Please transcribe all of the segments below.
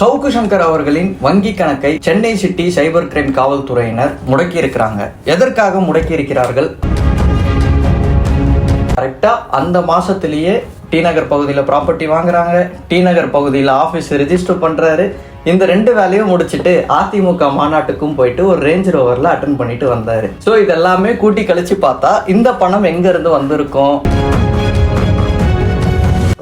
சவுக்கு சங்கர் அவர்களின் வங்கி கணக்கை சென்னை சிட்டி சைபர் கிரைம் காவல்துறையினர் முடக்கி இருக்கிறாங்க எதற்காக முடக்கி இருக்கிறார்கள் கரெக்டா அந்த மாசத்திலேயே டி நகர் பகுதியில் ப்ராப்பர்ட்டி வாங்குறாங்க. டி நகர் பகுதியில் ஆஃபீஸ் ரெஜிஸ்டர் பண்ணுறாரு இந்த ரெண்டு வேலையும் முடிச்சிட்டு அதிமுக மாநாட்டுக்கும் போயிட்டு ஒரு ரேஞ்ச் ரோவரில் அட்டன் பண்ணிட்டு வந்தாரு. ஸோ இதெல்லாமே கூட்டி கழிச்சு பார்த்தா இந்த பணம் எங்கேருந்து வந்திருக்கும்?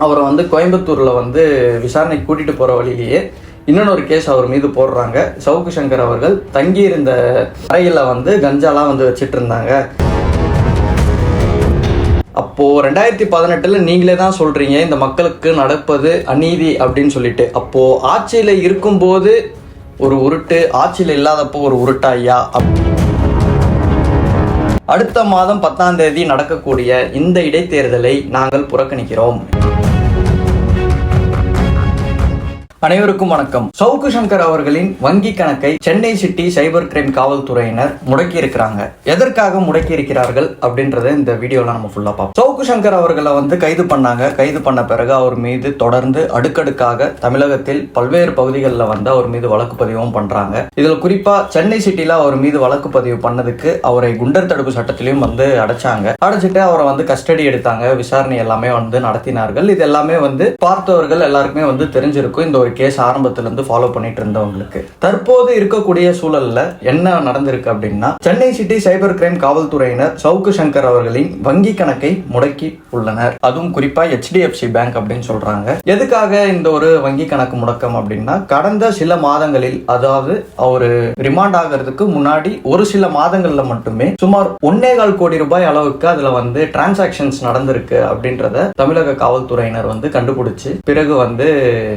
அவரை வந்து கோயம்புத்தூரில் வந்து விசாரணைக்கு கூட்டிகிட்டு போகிற வழியிலேயே இன்னொரு கேஸ் அவர் மீது போடுறாங்க. சவுக்கு சங்கர் அவர்கள் தங்கியிருந்த அறையில் வந்து கஞ்சாலாம் வந்து வச்சுட்டு இருந்தாங்க அப்போது ரெண்டாயிரத்தி பதினெட்டில் நீங்களே தான் சொல்கிறீங்க இந்த மக்களுக்கு நடப்பது அநீதி அப்படின்னு சொல்லிட்டு. அப்போது ஆட்சியில் இருக்கும்போது ஒரு உருட்டு ஆட்சியில் இல்லாதப்போ ஒரு உருட்டா ஐயா அப்- அடுத்த மாதம் பத்தாம் தேதி நடக்கக்கூடிய இந்த இடைத்தேர்தலை நாங்கள் புறக்கணிக்கிறோம். அனைவருக்கும் வணக்கம். சவுக்கு சங்கர் அவர்களின் வங்கி கணக்கை சென்னை சிட்டி சைபர் கிரைம் காவல்துறையினர் முடக்கி இருக்கிறாங்க. எதற்காக முடக்கி இருக்கிறார்கள் அப்படின்றத இந்த வீடியோல நம்ம ஃபுல்லா பார்ப்போம். சவுக்கு சங்கர் அவர்களை வந்து கைது பண்ணாங்க. கைது பண்ண பிறகு அவர் மீது தொடர்ந்து அடுக்கடுக்காக தமிழகத்தில் பல்வேறு பகுதிகளில் வந்து அவர் மீது வழக்கு பதிவும் பண்றாங்க. இதுல குறிப்பா சென்னை சிட்டில அவர் மீது வழக்கு பதிவு பண்ணதுக்கு அவரை குண்டர் தடுப்பு சட்டத்திலையும் வந்து அடைச்சாங்க. அடைச்சிட்டு அவரை வந்து கஸ்டடி எடுத்தாங்க. விசாரணை எல்லாமே வந்து நடத்தினார்கள். இது எல்லாமே வந்து பார்த்தவர்கள் எல்லாருக்குமே வந்து தெரிஞ்சிருக்கும். இந்த ஒரு கேஸ் ஆரம்பத்திலிருந்து ஃபாலோ பண்ணிட்டு இருந்தவங்களுக்கு தற்போது இருக்கக்கூடிய சூழல்ல என்ன நடந்திருக்கு அப்படின்னா சென்னை சிட்டி சைபர் கிரைம் காவல்துறையினர் சவுக்கு சங்கர் அவர்களின் வங்கி கணக்கை முடக்கி உள்ளனர். அதுவும் குறிப்பா ஹெச்டிஎஃப்சி பேங்க் அப்படின்னு சொல்றாங்க. எதுக்காக இந்த ஒரு வங்கி கணக்கு முடக்கம் அப்படின்னா கடந்த சில மாதங்களில் அதாவது அவரு ரிமாண்ட் ஆகிறதுக்கு முன்னாடி ஒரு சில மாதங்கள்ல மட்டுமே சுமார் ஒன்னே கால் கோடி ரூபாய் அளவுக்கு அதுல வந்து டிரான்சாக்ஷன்ஸ் நடந்திருக்கு அப்படின்றத தமிழக காவல்துறையினர் வந்து கண்டுபிடிச்சு பிறகு வந்து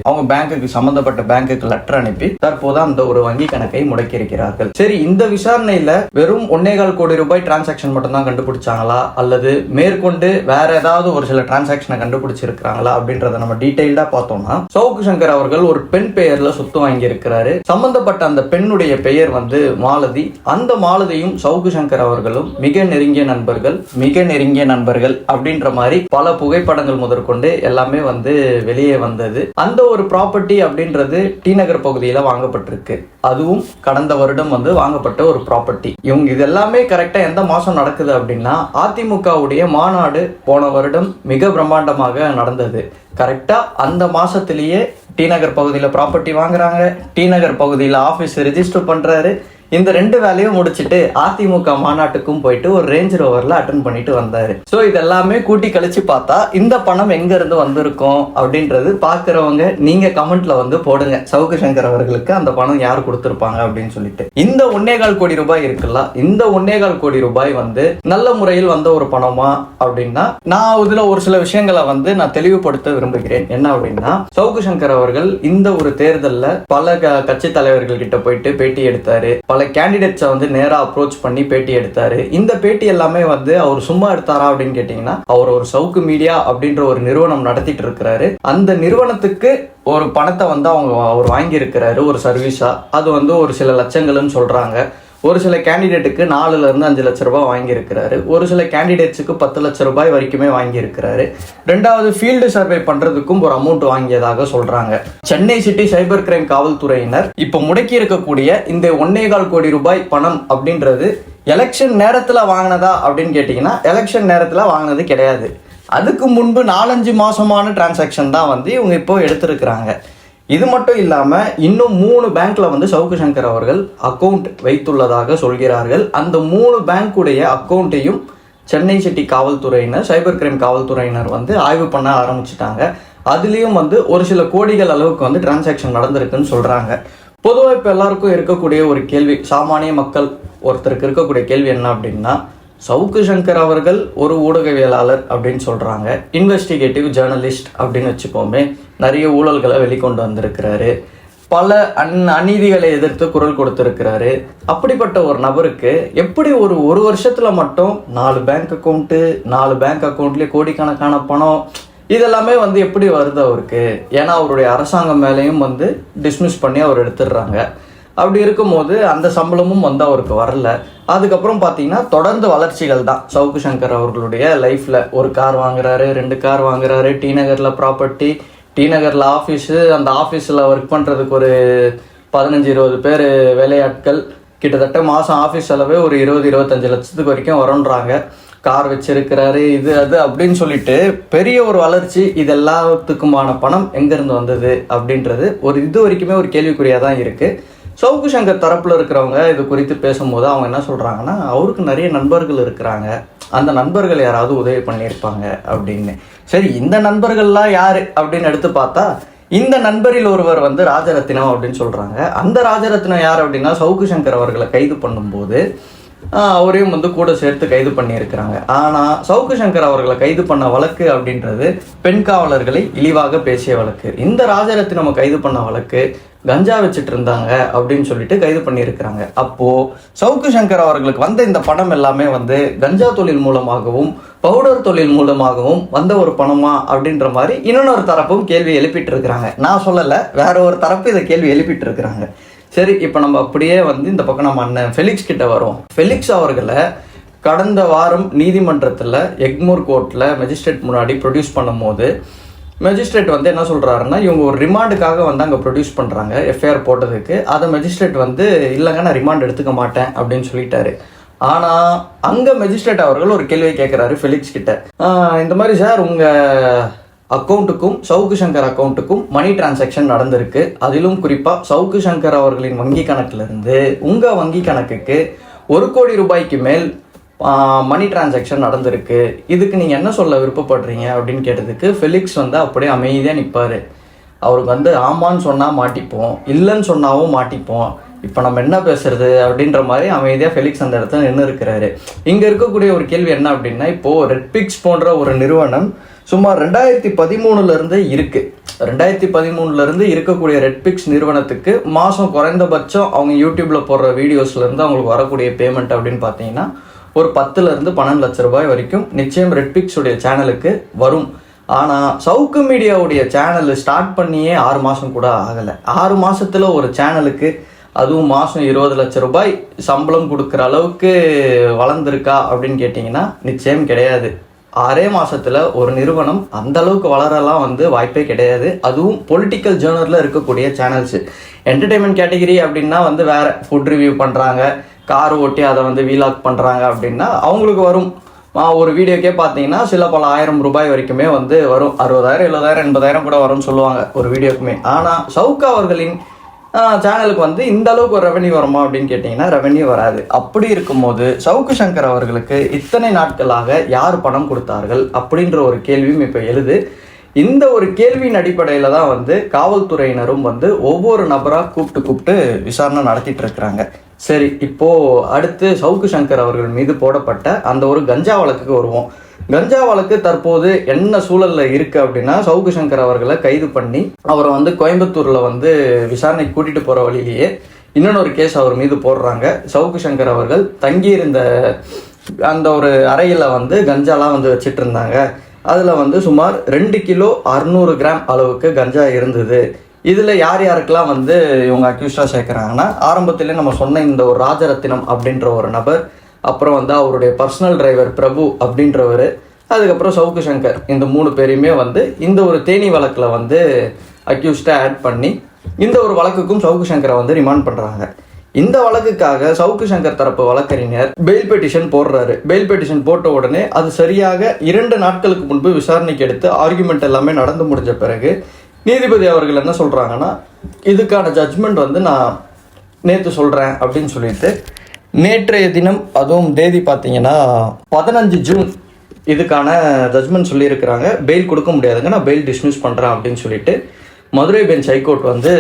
அவங்க பேங்க்குக்கு சம்பந்தப்பட்ட பேங்க்குக்கு லெட்டர் அனுப்பி தற்போது அந்த ஒரு வங்கி கணக்கை முடக்கி இருக்கிறார்கள் சரி இந்த விசாரணையில வெறும் ஒன்னேகால் கோடி ரூபாய் டிரான்சாக்ஷன் மட்டும் தான் கண்டுபிடிச்சாங்களா? அல்லது மேற்கொண்டு வேற ஏதாவது ஒரு சில டிரான்சாக்ஷனை கண்டுபிடிச்சிருக்காங்களா அப்படின்றத நம்ம டீடைல்டா பார்த்தோம்னா சவுக்கு சங்கர் அவர்கள் ஒரு பெண் பெயர்ல சொத்து வாங்கி இருக்கிறாரு சம்பந்தப்பட்ட அந்த பெண்ணுடைய பெயர் வந்து மாலதி. அந்த மாலதியும் சவுக்கு சங்கர் அவர்களும் மிக நெருங்கிய நண்பர்கள் மிக நெருங்கிய நண்பர்கள் அப்படின்ற மாதிரி பல புகைப்படங்கள் முதற்கொண்டு எல்லாமே வந்து வெளியே வந்தது. அந்த ஒரு ப்ராப்பர்ட்டி அப்படின்றது டி நகர் பகுதியில் வாங்கப்பட்டிருக்கு. அதுவும் கடந்த வருடம் வந்து வாங்கப்பட்ட ஒரு ப்ராப்பர்ட்டி இவங்க இது எல்லாமே கரெக்டாக எந்த மாதம் நடக்குது அப்படின்னா அதிமுகவுடைய மாநாடு போன வருடம் மிக பிரம்மாண்டமாக நடந்தது. கரெக்டாக அந்த மாதத்துலேயே டி நகர் பகுதியில் ப்ராப்பர்ட்டி வாங்குறாங்க. டி நகர் பகுதியில் ஆஃபீஸ் ரெஜிஸ்டர் பண்ணுறாரு இந்த ரெண்டு வேலையும் முடிச்சிட்டு அதிமுக மாநாட்டுக்கும் போயிட்டு ஒரு ரேஞ்ச் ரோவர்ல அட்டன் பண்ணிட்டு வந்தாரு. ஸோ இதெல்லாமே கூட்டி கழிச்சு பார்த்தா இந்த பணம் எங்க இருந்து வந்திருக்கும் அப்படின்றது பாக்குறவங்க நீங்க கமெண்ட்ல வந்து போடுங்க. சவுக்கு சங்கர் அவர்களுக்கு அந்த பணம் யார் கொடுத்துருப்பாங்க அப்படின்னு சொல்லிட்டு. இந்த ஒன்னேகால் கோடி ரூபாய் இருக்குல்ல இந்த ஒன்னேகால் கோடி ரூபாய் வந்து நல்ல முறையில் வந்த ஒரு பணமா அப்படின்னா நான் இதுல ஒரு சில விஷயங்களை வந்து நான் தெளிவுபடுத்த விரும்புகிறேன். என்ன அப்படின்னா சவுக்கு சங்கர் அவர்கள் இந்த ஒரு தேர்தல்ல பல க- கட்சி தலைவர்கள் கிட்ட போயிட்டு பேட்டி எடுத்தாரு. பல கேண்டிடேட்ஸை வந்து நேரா அப்ரோச் பண்ணி பேட்டி எடுத்தாரு. இந்த பேட்டி எல்லாமே வந்து அவர் சும்மா எடுத்தாரா அப்படின்னு கேட்டிங்கன்னா அவர் ஒரு சவுக்கு மீடியா அப்படின்ற ஒரு நிறுவனம் நடத்திட்டு இருக்கிறாரு. அந்த நிறுவனத்துக்கு ஒரு பணத்தை வந்து அவங்க அவர் வாங்கி இருக்கிறாரு ஒரு சர்வீஸா அது வந்து ஒரு சில லட்சங்கள்னு சொல்றாங்க. ஒரு சில கேண்டிடேட்டுக்கு நாலுல இருந்து அஞ்சு லட்ச ரூபாய் வாங்கியிருக்கிறாரு. ஒரு சில கேண்டிடேட்ஸுக்கு பத்து லட்ச ரூபாய் வரைக்குமே வாங்கியிருக்கிறாரு. ரெண்டாவது ஃபீல்டு சர்வே பண்றதுக்கும் ஒரு அமௌண்ட் வாங்கியதாக சொல்றாங்க. சென்னை சிட்டி சைபர் கிரைம் காவல்துறையினர் இப்போ முடக்கி இருக்கக்கூடிய இந்த ஒன்னேகால் கோடி ரூபாய் பணம் அப்படின்றது எலெக்ஷன் நேரத்துல வாங்கினதா அப்படின்னு கேட்டிங்கன்னா எலெக்ஷன் நேரத்துல வாங்கினது கிடையாது. அதுக்கு முன்பு நாலஞ்சு மாசமான டிரான்சாக்ஷன் தான் வந்து இவங்க இப்போ எடுத்திருக்கிறாங்க. இது மட்டும் இல்லாமல் இன்னும் மூணு பேங்க்ல வந்து சவுக்கு சங்கர் அவர்கள் அக்கவுண்ட் வைத்துள்ளதாக சொல்கிறார்கள். அந்த மூணு பேங்க்குடைய அக்கவுண்ட்டையும் சென்னை சிட்டி காவல்துறையினர் சைபர் கிரைம் காவல்துறையினர் வந்து ஆய்வு பண்ண ஆரம்பிச்சிட்டாங்க. அதுலேயும் வந்து ஒரு சில கோடிகள் அளவுக்கு வந்து டிரான்சாக்ஷன் நடந்திருக்குன்னு சொல்கிறாங்க பொதுவாக இப்போ எல்லாருக்கும் இருக்கக்கூடிய ஒரு கேள்வி சாமானிய மக்கள் ஒருத்தருக்கு இருக்கக்கூடிய கேள்வி என்ன அப்படின்னா சவுக்கு சங்கர் அவர்கள் ஒரு ஊடகவியலாளர் அப்படின்னு சொல்கிறாங்க இன்வெஸ்டிகேட்டிவ் ஜேர்னலிஸ்ட் அப்படின்னு வச்சுப்போமே நிறைய ஊழல்களை வெளிக்கொண்டு வந்திருக்கிறாரு. பல அந் அநீதிகளை எதிர்த்து குரல் கொடுத்துருக்கிறாரு. அப்படிப்பட்ட ஒரு நபருக்கு எப்படி ஒரு ஒரு வருஷத்தில் மட்டும் நாலு பேங்க் அக்கௌண்ட்டு நாலு பேங்க் அக்கௌண்ட்லேயே கோடிக்கணக்கான பணம் இதெல்லாமே வந்து எப்படி வருது அவருக்கு? ஏன்னா அவருடைய அரசாங்கம் மேலேயும் வந்து டிஸ்மிஸ் பண்ணி அவர் எடுத்துடுறாங்க. அப்படி இருக்கும்போது அந்த சம்பளமும் வந்து அவருக்கு வரல. அதுக்கப்புறம் பார்த்தீங்கன்னா தொடர்ந்து வளர்ச்சிகள் தான். சவுக்கு சங்கர் அவர்களுடைய லைஃப்பில் ஒரு கார் வாங்குறாரு ரெண்டு கார் வாங்குறாரு. டி நகரில் ப்ராப்பர்ட்டி டி நகரில் ஆஃபீஸு அந்த ஆஃபீஸில் ஒர்க் பண்ணுறதுக்கு ஒரு பதினஞ்சு இருபது பேர் வேலையாட்கள். கிட்டத்தட்ட மாதம் ஆஃபீஸ் செலவே ஒரு இருபது இருபத்தஞ்சு லட்சத்துக்கு வரைக்கும் வரும்ன்றாங்க. கார் வச்சிருக்கிறாரு இது அது அப்படின்னு சொல்லிட்டு பெரிய ஒரு வளர்ச்சி இது எல்லாத்துக்குமான பணம் எங்கேருந்து வந்தது அப்படின்றது ஒரு இது வரைக்குமே ஒரு கேள்விக்குறியாக தான் இருக்குது சவுக்கு சங்கர் தரப்பில் இருக்கிறவங்க இது குறித்து பேசும்போது அவங்க என்ன சொல்கிறாங்கன்னா அவருக்கு நிறைய நண்பர்கள் இருக்கிறாங்க. அந்த நண்பர்கள் யாராவது உதவி பண்ணியிருப்பாங்க அப்படின்னு. சரி இந்த நண்பர்கள்லாம் யார் அப்படின்னு எடுத்து பார்த்தா இந்த நண்பரில் ஒருவர் வந்து ராஜரத்தினம் அப்படின்னு சொல்கிறாங்க அந்த ராஜரத்தினம் யார் அப்படின்னா சவுக்கு சங்கர் அவர்களை கைது பண்ணும்போது அவரையும் வந்து கூட சேர்த்து கைது பண்ணியிருக்கிறாங்க. ஆனால் சவுக்கு சங்கர் அவர்களை கைது பண்ண வழக்கு அப்படின்றது பெண் காவலர்களை இழிவாக பேசிய வழக்கு. இந்த ராஜரத்தினம் கைது பண்ண வழக்கு கஞ்சா வச்சுட்டு இருந்தாங்க அப்படின்னு சொல்லிட்டு கைது பண்ணியிருக்கிறாங்க. அப்போது சவுக்கு சங்கர் அவர்களுக்கு வந்த இந்த பணம் எல்லாமே வந்து கஞ்சா தொழில் மூலமாகவும் பவுடர் தொழில் மூலமாகவும் வந்த ஒரு பணமா அப்படின்ற மாதிரி இன்னொரு தரப்பும் கேள்வி எழுப்பிட்டு இருக்கிறாங்க நான் சொல்லலை வேற ஒரு தரப்பு இதை கேள்வி எழுப்பிட்டு இருக்கிறாங்க சரி இப்போ நம்ம அப்படியே வந்து இந்த பக்கம் நம்ம அண்ணன் ஃபெலிக்ஸ் கிட்ட வரும் ஃபெலிக்ஸ் அவர்களை கடந்த வாரம் நீதிமன்றத்தில் எக்மோர் கோர்ட்டில் மெஜிஸ்ட்ரேட் முன்னாடி ப்ரொடியூஸ் பண்ணும்போது மெஜிஸ்ட்ரேட் வந்து என்ன சொல்கிறாருன்னா இவங்க ஒரு ரிமாண்டுக்காக வந்து அங்கே ப்ரொடியூஸ் பண்ணுறாங்க எஃப்ஐஆர் போட்டதுக்கு. அதை மெஜிஸ்ட்ரேட் வந்து இல்லைங்க நான் ரிமாண்ட் எடுத்துக்க மாட்டேன் அப்படின்னு சொல்லிட்டாரு. ஆனால் அங்கே மெஜிஸ்ட்ரேட் அவர்கள் ஒரு கேள்வியை கேட்குறாரு ஃபெலிக்ஸ் கிட்ட. இந்த மாதிரி சார் உங்கள் அக்கௌண்ட்டுக்கும் சவுக்கு சங்கர் அக்கௌண்ட்டுக்கும் மணி டிரான்சாக்ஷன் நடந்திருக்கு. அதிலும் குறிப்பாக சவுக்கு சங்கர் அவர்களின் வங்கி கணக்கிலிருந்து உங்கள் வங்கி கணக்குக்கு ஒரு கோடி ரூபாய்க்கு மேல் மணி டிரான்சாக்ஷன் நடந்திருக்கு. இதுக்கு நீங்கள் என்ன சொல்ல விருப்பப்படுறீங்க அப்படின்னு கேட்டதுக்கு ஃபெலிக்ஸ் வந்து அப்படியே அமைதியாக நிற்பார் அவருக்கு வந்து ஆமான்னு சொன்னால் மாட்டிப்போம். இல்லைன்னு சொன்னாவும் மாட்டிப்போம். இப்போ நம்ம என்ன பேசுறது? அப்படின்ற மாதிரி அமைதியாக ஃபெலிக்ஸ் அந்த இடத்துல நின்று இருக்கிறாரு. இங்கே இருக்கக்கூடிய ஒரு கேள்வி என்ன அப்படின்னா இப்போது ரெட்பிக்ஸ் போன்ற ஒரு நிறுவனம் சுமார் ரெண்டாயிரத்தி பதிமூணுலேருந்து இருக்குது ரெண்டாயிரத்தி பதிமூணுலேருந்து இருக்கக்கூடிய ரெட்பிக்ஸ் நிறுவனத்துக்கு மாதம் குறைந்தபட்சம் அவங்க யூடியூப்பில் போடுற வீடியோஸ்லேருந்து அவங்களுக்கு வரக்கூடிய பேமெண்ட் அப்படின்னு பார்த்தீங்கன்னா ஒரு பத்துல இருந்து பன்னெண்டு லட்ச ரூபாய் வரைக்கும் நிச்சயம் ரெட்பிக்ஸ் உடைய சேனலுக்கு வரும். ஆனால் சவுக்கு மீடியாவுடைய சேனல் ஸ்டார்ட் பண்ணியே ஆறு மாதம் கூட ஆகலை. ஆறு மாதத்தில் ஒரு சேனலுக்கு அதுவும் மாதம் இருபது லட்ச ரூபாய் சம்பளம் கொடுக்குற அளவுக்கு வளர்ந்துருக்கா அப்படின்னு கேட்டிங்கன்னா நிச்சயம் கிடையாது. ஆறே மாதத்தில் ஒரு நிறுவனம் அந்த அளவுக்கு வளரலாம் வந்து வாய்ப்பே கிடையாது. அதுவும் பொலிட்டிக்கல் ஜேர்னலில் இருக்கக்கூடிய சேனல்ஸு என்டர்டெயின்மெண்ட் கேட்டகிரி அப்படின்னா வந்து வேறு ஃபுட் ரிவ்யூ பண்ணுறாங்க கார் ஓட்டி அதை வந்து வீலாக் பண்ணுறாங்க அப்படின்னா அவங்களுக்கு வரும். ஒரு வீடியோக்கே பார்த்தீங்கன்னா சில பல ஆயிரம் ரூபாய் வரைக்குமே வந்து வரும். அறுபதாயிரம் எழுபதாயிரம் எண்பதாயிரம் கூட வரும்னு சொல்லுவாங்க ஒரு வீடியோக்குமே. ஆனால் சவுக்கா அவர்களின் சேனலுக்கு வந்து இந்த அளவுக்கு ஒரு ரெவன்யூ வருமா அப்படின்னு கேட்டிங்கன்னா ரெவன்யூ வராது. அப்படி இருக்கும்போது சவுக்கு சங்கர் அவர்களுக்கு இத்தனை நாட்களாக யார் பணம் கொடுத்தார்கள் அப்படின்ற ஒரு கேள்வியும் இப்போ எழுது. இந்த ஒரு கேள்வியின் அடிப்படையில் தான் வந்து காவல்துறையினரும் வந்து ஒவ்வொரு நபராக கூப்பிட்டு கூப்பிட்டு விசாரணை நடத்திட்டு இருக்கிறாங்க. சரி இப்போ அடுத்து சவுக்கு சங்கர் அவர்கள் மீது போடப்பட்ட அந்த ஒரு கஞ்சா வழக்குக்கு வருவோம். கஞ்சா வழக்கு தற்போது என்ன சூழல்ல இருக்கு அப்படின்னா சவுக்கு சங்கர் அவர்களை கைது பண்ணி அவரை வந்து கோயம்புத்தூர்ல வந்து விசாரணைக்கு கூட்டிட்டு போற வழியிலேயே இன்னொரு கேஸ் அவர் மீது போடுறாங்க. சவுக்கு சங்கர் அவர்கள் தங்கியிருந்த அந்த ஒரு அறையில வந்து கஞ்சாலாம் வந்து வச்சிட்டு இருந்தாங்க. அதில் வந்து சுமார் ரெண்டு கிலோ அறுநூறு கிராம் அளவுக்கு கஞ்சா இருந்தது. இதில் யார் யாருக்கெல்லாம் வந்து இவங்க அக்யூஸ்டாக சேர்க்குறாங்கன்னா ஆரம்பத்திலே நம்ம சொன்ன இந்த ஒரு ராஜரத்தினம் அப்படின்ற ஒரு நபர் அப்புறம் வந்து அவருடைய பர்சனல் டிரைவர் பிரபு அப்படின்றவர் அதுக்கப்புறம் சவுக்கு சங்கர் இந்த மூணு பேரையுமே வந்து இந்த ஒரு தேனி வழக்கில் வந்து அக்யூஸ்டாக ஆட் பண்ணி இந்த ஒரு வழக்குக்கும் சவுக்கு சங்கரை வந்து ரிமாண்ட் பண்ணுறாங்க இந்த வழக்குக்காக சவுக்கு சங்கர் தரப்பு வழக்கறிஞர் பெயில் பெட்டிஷன் போடுறாரு. பெயில் பெட்டிஷன் போட்ட உடனே அது சரியாக இரண்டு நாட்களுக்கு முன்பு விசாரணைக்கு எடுத்து ஆர்குமெண்ட் எல்லாமே நடந்து முடிஞ்ச பிறகு நீதிபதி அவர்கள் என்ன சொல்கிறாங்கன்னா இதுக்கான ஜட்ஜ்மெண்ட் வந்து நான் நேற்று சொல்கிறேன் அப்படின்னு சொல்லிட்டு நேற்றைய தினம் அதுவும் தேதி பார்த்தீங்கன்னா பதினஞ்சு ஜூன் இதுக்கான ஜட்ஜ்மெண்ட் சொல்லியிருக்கிறாங்க. பெயில் கொடுக்க முடியாதுங்க. நான் பெயில் டிஸ்மிஸ் பண்ணுறேன் அப்படின்னு சொல்லிட்டு மதுரை பெஞ்ச் ஹைகோர்ட் வந்து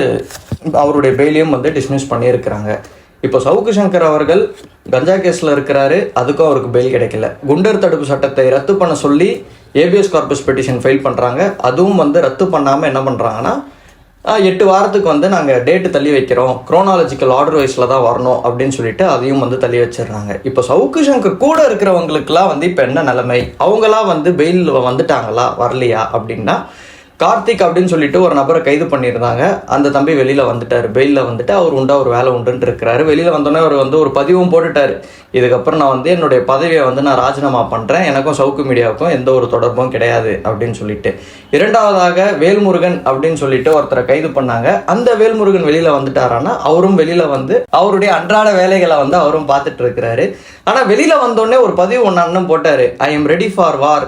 அவருடைய பெயிலையும் வந்து டிஸ்மிஸ் பண்ணியிருக்கிறாங்க. இப்போ சவுக்கு சங்கர் அவர்கள் கஞ்சா கேஸில் இருக்கிறாரு அதுக்கும் அவருக்கு பெயில் கிடைக்கல. குண்டர் தடுப்பு சட்டத்தை ரத்து பண்ண சொல்லி ஏபிஎஸ் கார்பஸ் பெட்டிஷன் ஃபைல் பண்ணுறாங்க அதுவும் வந்து ரத்து பண்ணாமல் என்ன பண்ணுறாங்கன்னா எட்டு வாரத்துக்கு வந்து நாங்கள் டேட்டு தள்ளி வைக்கிறோம். குரோனாலஜிக்கல் ஆர்டர் வைஸில் தான் வரணும் அப்படின்னு சொல்லிட்டு அதையும் வந்து தள்ளி வச்சிடுறாங்க. இப்போ சவுக்கு சங்கர் கூட இருக்கிறவங்களுக்குலாம் வந்து இப்போ என்ன நிலைமை? அவங்களாம் வந்து பெயிலில் வந்துட்டாங்களா? வரலையா அப்படின்னா கார்த்திக் அப்படின்னு சொல்லிட்டு ஒரு நபரை கைது பண்ணியிருந்தாங்க. அந்த தம்பி வெளியில் வந்துட்டார். பெயிலில் வந்துட்டு அவர் உண்டா ஒரு வேலை உண்டுன்னு இருக்கிறாரு. வெளியில் வந்தோடனே அவர் வந்து ஒரு பதிவும் போட்டுட்டார். இதுக்கப்புறம் நான் வந்து என்னுடைய பதவியை வந்து நான் ராஜினாமா பண்ணுறேன் எனக்கும் சவுக்கு மீடியாவுக்கும் எந்த ஒரு தொடர்பும் கிடையாது அப்படின்னு சொல்லிட்டு. இரண்டாவதாக வேல்முருகன் அப்படின்னு சொல்லிட்டு ஒருத்தரை கைது பண்ணாங்க. அந்த வேல்முருகன் வெளியில் வந்துட்டாரான்னா அவரும் வெளியில் வந்து அவருடைய அன்றாட வேலைகளை வந்து அவரும் பார்த்துட்டு இருக்கிறாரு. ஆனால் வெளியில் வந்தோடனே ஒரு பதிவு ஒன்று அண்ணன் போட்டார். I am ready for war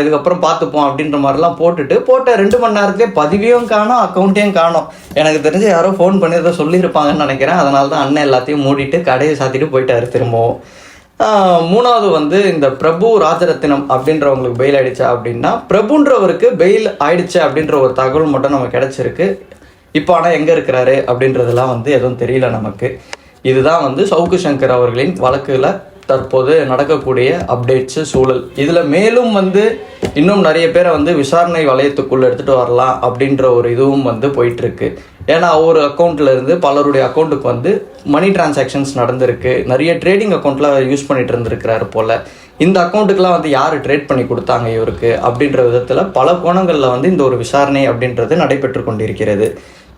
இதுக்கப்புறம் பார்த்துப்போம் அப்படின்ற மாதிரிலாம் போட்டுட்டு போட்ட ரெண்டு மணி நேரத்துலேயே பதிவையும் காணும் அக்கௌண்ட்டையும் காணும். எனக்கு தெரிஞ்சு யாரோ ஃபோன் பண்ணி ஏதோ சொல்லியிருப்பாங்கன்னு நினைக்கிறேன். அதனால தான் அண்ணன் எல்லாத்தையும் மூடிட்டு கடையை சாத்திட்டு போயிட்டாரு திரும்பவும். மூணாவது வந்து இந்த பிரபு ராஜரத்தினம் அப்படின்றவங்களுக்கு பெயில் ஆயிடுச்சா அப்படின்னா பிரபுன்றவருக்கு பெயில் ஆயிடுச்சு அப்படின்ற ஒரு தகவல் மட்டும் நமக்கு கிடைச்சிருக்கு. இப்போ ஆனால் எங்கே இருக்கிறாரு அப்படின்றதெல்லாம் வந்து எதுவும் தெரியல நமக்கு. இதுதான் வந்து சவுக்கு சங்கர் அவர்களின் வழக்கில் தற்போது நடக்கக்கூடிய அப்டேட்ஸு சூழல். இதில் மேலும் வந்து இன்னும் நிறைய பேரை வந்து விசாரணை வளையத்துக்குள்ளே எடுத்துகிட்டு வரலாம் அப்படின்ற ஒரு இதுவும் வந்து போயிட்டுருக்கு. ஏன்னா ஒரு அக்கௌண்ட்லேருந்து பலருடைய அக்கௌண்ட்டுக்கு வந்து மணி டிரான்சாக்ஷன்ஸ் நடந்திருக்கு. நிறைய ட்ரேடிங் அக்கௌண்ட்டில் யூஸ் பண்ணிட்டு இருந்திருக்கிறாரு போல். இந்த அக்கௌண்ட்டுக்கெலாம் வந்து யார் ட்ரேட் பண்ணி கொடுத்தாங்க இவருக்கு அப்படின்ற விதத்தில் பல கோணங்களில் வந்து இந்த ஒரு விசாரணை அப்படின்றது நடைபெற்று கொண்டிருக்கிறது.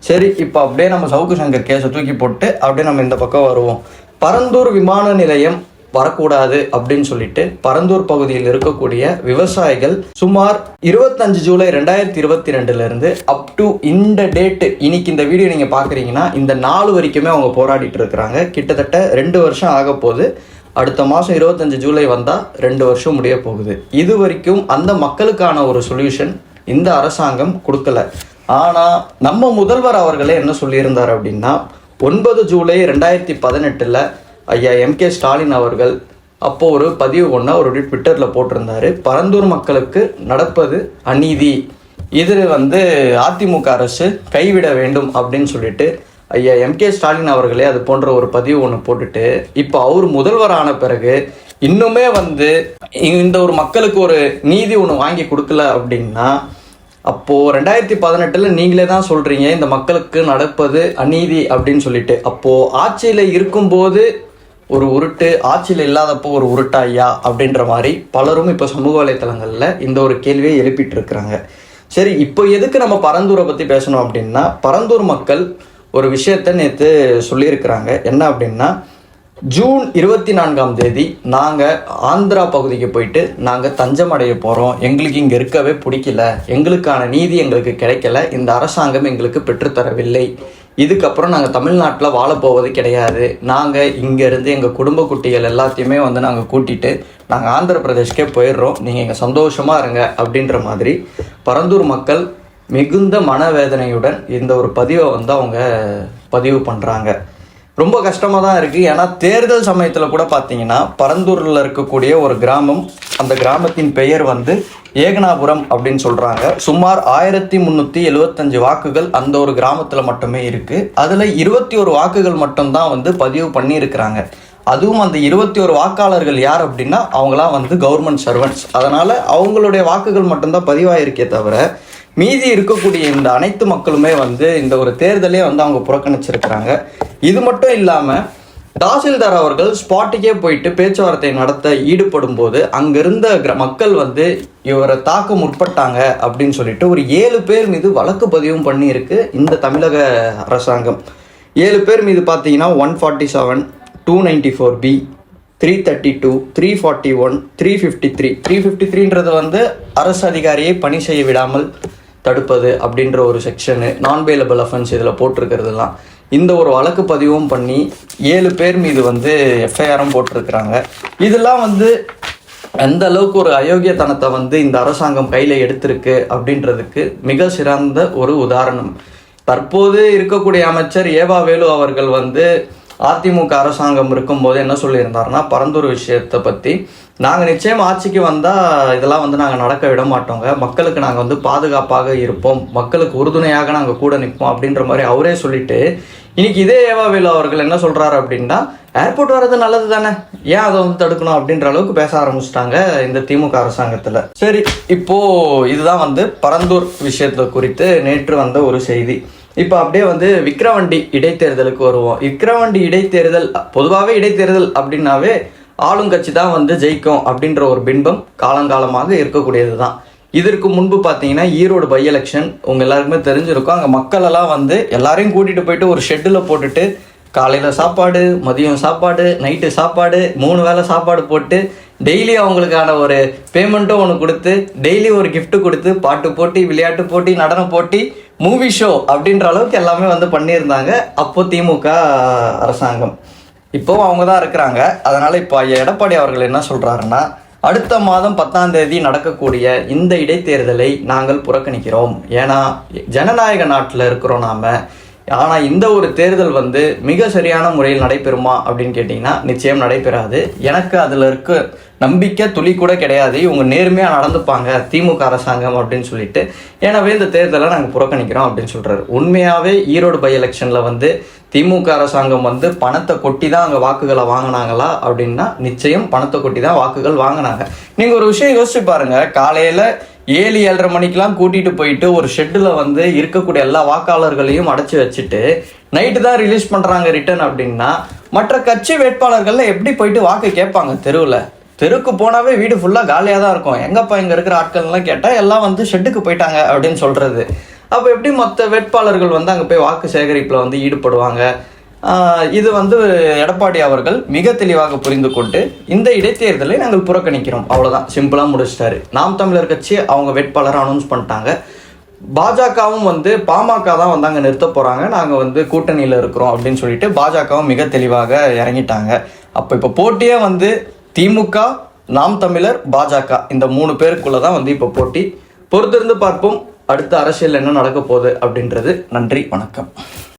சரி இப்போ அப்படியே நம்ம சவுக்கு சங்கர் கேஸை தூக்கி போட்டு அப்படியே நம்ம இந்த பக்கம் வருவோம். பரந்தூர் விமான நிலையம் வரக்கூடாது அப்படின்னு சொல்லிட்டு பரந்தூர் பகுதியில் இருக்கக்கூடிய விவசாயிகள் சுமார் இருபத்தஞ்சு ஜூலை ரெண்டாயிரத்தி இருபத்தி ரெண்டுல இருந்து அப் டு இந்த டேட் இன்னைக்கு இந்த வீடியோ நீங்க பாக்குறீங்கன்னா இந்த நாலு வரைக்குமே அவங்க போராடிட்டு இருக்கிறாங்க. கிட்டத்தட்ட ரெண்டு வருஷம் ஆக போகுது. அடுத்த மாதம் இருபத்தஞ்சு ஜூலை வந்தால் ரெண்டு வருஷம் முடிய போகுது. இது வரைக்கும் அந்த மக்களுக்கான ஒரு சொல்யூஷன் இந்த அரசாங்கம் கொடுக்கல. ஆனால் நம்ம முதல்வர் அவர்களே என்ன சொல்லியிருந்தார் அப்படின்னா ஒன்பது ஜூலை ரெண்டாயிரத்தி பதினெட்டில் ஐயா எம். கே. ஸ்டாலின் அவர்கள் அப்போது ஒரு பதிவு ஒன்று அவருடைய ட்விட்டரில் போட்டிருந்தாரு. பரந்தூர் மக்களுக்கு நடப்பது அநீதி. இது வந்து அதிமுக அரசு கைவிட வேண்டும் அப்படின்னு சொல்லிட்டு ஐயா எம். கே. ஸ்டாலின் அவர்களே அது போன்ற ஒரு பதிவு ஒன்று போட்டுட்டு இப்போ அவர் முதல்வர் ஆன பிறகு இன்னுமே வந்து இந்த ஒரு மக்களுக்கு ஒரு நீதி ஒன்று வாங்கி கொடுக்கல அப்படின்னா அப்போது ரெண்டாயிரத்தி பதினெட்டில் நீங்களே தான் சொல்கிறீங்க இந்த மக்களுக்கு நடப்பது அநீதி அப்படின்னு சொல்லிட்டு. அப்போது ஆட்சியில் இருக்கும்போது ஒரு உருட்டு ஆட்சியில் இல்லாதப்போ ஒரு உருட்டா ஐயா அப்படின்ற மாதிரி பலரும் இப்போ சமூக வலைத்தளங்களில் இந்த ஒரு கேள்வியை எழுப்பிட்டு இருக்கிறாங்க சரி இப்போ எதுக்கு நம்ம பரந்தூரை பற்றி பேசணும் அப்படின்னா பரந்தூர் மக்கள் ஒரு விஷயத்த நேற்று சொல்லியிருக்கிறாங்க. என்ன அப்படின்னா ஜூன் இருபத்தி நான்காம் தேதி நாங்கள் ஆந்திரா பகுதிக்கு போயிட்டு நாங்கள் தஞ்சம் அடைய போகிறோம் எங்களுக்கு இங்கே இருக்கவே பிடிக்கல. எங்களுக்கான நீதி எங்களுக்கு கிடைக்கல. இந்த அரசாங்கம் எங்களுக்கு பெற்றுத்தரவில்லை. இதுக்கப்புறம் நாங்கள் தமிழ்நாட்டில் வாழப்போவது கிடையாது. நாங்கள் இங்கேருந்து எங்கள் குடும்ப குட்டிகள் எல்லாத்தையுமே வந்து நாங்கள் கூட்டிட்டு நாங்கள் ஆந்திர பிரதேஷ்க்கே போயிடுறோம். நீங்கள் இங்கே சந்தோஷமாக இருங்க அப்படின்ற மாதிரி பரந்தூர் மக்கள் மிகுந்த மனவேதனையுடன் இந்த ஒரு பதிவை வந்து அவங்க பதிவு பண்ணுறாங்க ரொம்ப கஷ்டமாக தான் இருக்குது ஏன்னா தேர்தல் சமயத்தில் கூட பார்த்தீங்கன்னா பரந்தூரில் இருக்கக்கூடிய ஒரு கிராமம் அந்த கிராமத்தின் பெயர் வந்து ஏகனாபுரம் அப்படின்னு சொல்கிறாங்க சுமார் ஆயிரத்தி முந்நூற்றி எழுவத்தஞ்சு வாக்குகள் அந்த ஒரு கிராமத்தில் மட்டுமே இருக்குது அதில் இருபத்தி ஒரு வாக்குகள் மட்டும்தான் வந்து பதிவு பண்ணியிருக்கிறாங்க. அதுவும் அந்த இருபத்தி ஒரு வாக்காளர்கள் யார் அப்படின்னா அவங்களாம் வந்து கவர்மெண்ட் சர்வன்ட்ஸ் அதனால் அவங்களுடைய வாக்குகள் மட்டும்தான் பதிவாயிருக்கே தவிர மீதி இருக்கக்கூடிய இந்த அனைத்து மக்களுமே வந்து இந்த ஒரு தேர்தலே வந்து அவங்க புறக்கணிச்சிருக்கிறாங்க. இது மட்டும் இல்லாமல் தாசில்தார் அவர்கள் ஸ்பாட்டுக்கே போயிட்டு பேச்சுவார்த்தை நடத்த ஈடுபடும் போது அங்கிருந்த கிர- மக்கள் வந்து இவரை தாக்க முற்பட்டாங்க அப்படின்னு சொல்லிட்டு ஒரு ஏழு பேர் மீது வழக்கு பதிவும் பண்ணியிருக்கு இந்த தமிழக அரசாங்கம். ஏழு பேர் மீது பார்த்தீங்கன்னா one forty seven two ninety four B three thirty two three forty one three fifty three three fifty த்ரீன்றது வந்து அரசு அதிகாரியை பணி செய்ய விடாமல் தடுப்பது அப்படின்ற ஒரு செக்ஷனு நான் பெயிலபிள் அஃபென்ஸ் இதில் போட்டிருக்கிறதுலாம். இந்த ஒரு வழக்கு பதிவும் பண்ணி ஏழு பேர் மீது வந்து எஃப்ஐஆரும் போட்டிருக்கிறாங்க. இதெல்லாம் வந்து எந்த அளவுக்கு ஒரு அயோக்கியத்தனத்தை வந்து இந்த அரசாங்கம் கையில் எடுத்திருக்கு அப்படின்றதுக்கு மிக சிறந்த ஒரு உதாரணம். தற்போது இருக்கக்கூடிய அமைச்சர் ஏவா வேலு அவர்கள் வந்து அதிமுக அரசாங்கம் இருக்கும்போது என்ன சொல்லியிருந்தாருன்னா பரந்தூர் விஷயத்தை பற்றி நாங்கள் நிச்சயம் ஆட்சிக்கு வந்தால் இதெல்லாம் வந்து நாங்கள் நடக்க விட மாட்டோங்க. மக்களுக்கு நாங்கள் வந்து பாதுகாப்பாக இருப்போம். மக்களுக்கு உறுதுணையாக நாங்கள் கூட நிற்போம் அப்படின்ற மாதிரி அவரே சொல்லிட்டு இன்னைக்கு இதே ஏவாவேலு அவர்கள் என்ன சொல்கிறாரு அப்படின்னா ஏர்போர்ட் வர்றது நல்லது தானே? ஏன் அதை வந்து தடுக்கணும்? அப்படின்ற அளவுக்கு பேச ஆரம்பிச்சிட்டாங்க இந்த திமுக அரசாங்கத்தில். சரி இப்போ இதுதான் வந்து பரந்தூர் விஷயத்தை குறித்து நேற்று வந்த ஒரு செய்தி. இப்போ அப்படியே வந்து விக்ரவண்டி இடைத்தேர்தலுக்கு வருவோம். விக்கிரவாண்டி இடைத்தேர்தல் பொதுவாகவே இடைத்தேர்தல் அப்படின்னாவே ஆளுங்கட்சி தான் வந்து ஜெயிக்கும் அப்படின்ற ஒரு பின்பம் காலங்காலமாக இருக்கக்கூடியது தான் இதற்கு முன்பு பார்த்தீங்கன்னா ஈரோடு பை எலெக்ஷன் உங்கள் எல்லாருக்குமே தெரிஞ்சிருக்கும். அங்கே மக்கள் எல்லாம் வந்து எல்லாரையும் கூட்டிகிட்டு போயிட்டு ஒரு ஷெட்டில் போட்டுட்டு காலையில் சாப்பாடு மதியம் சாப்பாடு நைட்டு சாப்பாடு மூணு வேளை சாப்பாடு போட்டு டெய்லி அவங்களுக்கான ஒரு பேமெண்ட்டும் ஒன்று கொடுத்து டெய்லி ஒரு கிஃப்ட்டு கொடுத்து பாட்டு போட்டி விளையாட்டு போட்டி நடன போட்டி மூவி ஷோ அப்படின்ற அளவுக்கு எல்லாமே வந்து பண்ணியிருந்தாங்க. அப்போ திமுக அரசாங்கம். இப்போவும் அவங்க தான் இருக்கிறாங்க. அதனால் இப்போ எடப்பாடி அவர்கள் என்ன சொல்கிறாருன்னா அடுத்த மாதம் பத்தாம் தேதி நடக்கக்கூடிய இந்த இடைத்தேர்தலை நாங்கள் புறக்கணிக்கிறோம். ஏன்னா ஜனநாயக நாட்டில் இருக்கிறோம் நாம். ஆனால் இந்த ஒரு தேர்தல் வந்து மிக சரியான முறையில் நடைபெறுமா அப்படின்னு கேட்டிங்கன்னா நிச்சயம் நடைபெறாது. எனக்கு அதில் இருக்க நம்பிக்கை துளி கூட கிடையாது. இவங்க நேர்மையாக நடந்துப்பாங்க திமுக அரசாங்கம் அப்படின்னு சொல்லிட்டு. எனவே இந்த தேர்தலை நாங்கள் புறக்கணிக்கிறோம் அப்படின்னு சொல்கிறாரு உண்மையாகவே ஈரோடு பை எலெக்ஷனில் வந்து திமுக அரசாங்கம் வந்து பணத்தை கொட்டி தான் அங்கே வாக்குகளை வாங்கினாங்களா அப்படின்னா நிச்சயம் பணத்தை கொட்டி தான் வாக்குகள் வாங்கினாங்க. நீங்கள் ஒரு விஷயம் யோசிச்சு பாருங்கள் காலையில் ஏழு ஏழரை மணிக்கெலாம் கூட்டிகிட்டு போயிட்டு ஒரு ஷெட்டில் வந்து இருக்கக்கூடிய எல்லா வாக்காளர்களையும் அடைச்சி வச்சுட்டு நைட்டு தான் ரிலீஸ் பண்ணுறாங்க ரிட்டர்ன் அப்படின்னா மற்ற கட்சி வேட்பாளர்கள்லாம் எப்படி போயிட்டு வாக்கு கேட்பாங்க தெருவில்? தெருக்கு போனாவே வீடு ஃபுல்லாக காலியாக தான் இருக்கும். எங்கப்பா இங்கே இருக்கிற ஆட்கள்லாம் கேட்டால் எல்லாம் வந்து ஷெட்டுக்கு போயிட்டாங்க அப்படின்னு சொல்கிறது அப்போ எப்படி மற்ற வேட்பாளர்கள் வந்து அங்கே போய் வாக்கு சேகரிப்பில் வந்து ஈடுபடுவாங்க? இது வந்து எடப்பாடி அவர்கள் மிக தெளிவாக புரிந்து கொண்டு இந்த இடைத்தேர்தலை நாங்கள் புறக்கணிக்கிறோம். அவ்வளோதான் சிம்பிளாக முடிச்சிட்டாரு. நாம் தமிழர் கட்சி அவங்க வேட்பாளரை அனௌன்ஸ் பண்ணிட்டாங்க. பாஜகவும் வந்து பாமக தான் வந்து அங்கே நிறுத்த போகிறாங்க நாங்கள் வந்து கூட்டணியில் இருக்கிறோம் அப்படின்னு சொல்லிட்டு பாஜகவும் மிக தெளிவாக இறங்கிட்டாங்க. அப்போ இப்போ போட்டியே வந்து திமுக நாம் தமிழர் பாஜக இந்த மூணு பேருக்குள்ள தான் வந்து இப்போ போட்டி. பொறுத்திருந்து பார்ப்போம் அடுத்த அரசியல் என்ன நடக்க போகுது அப்படின்றது. நன்றி வணக்கம்.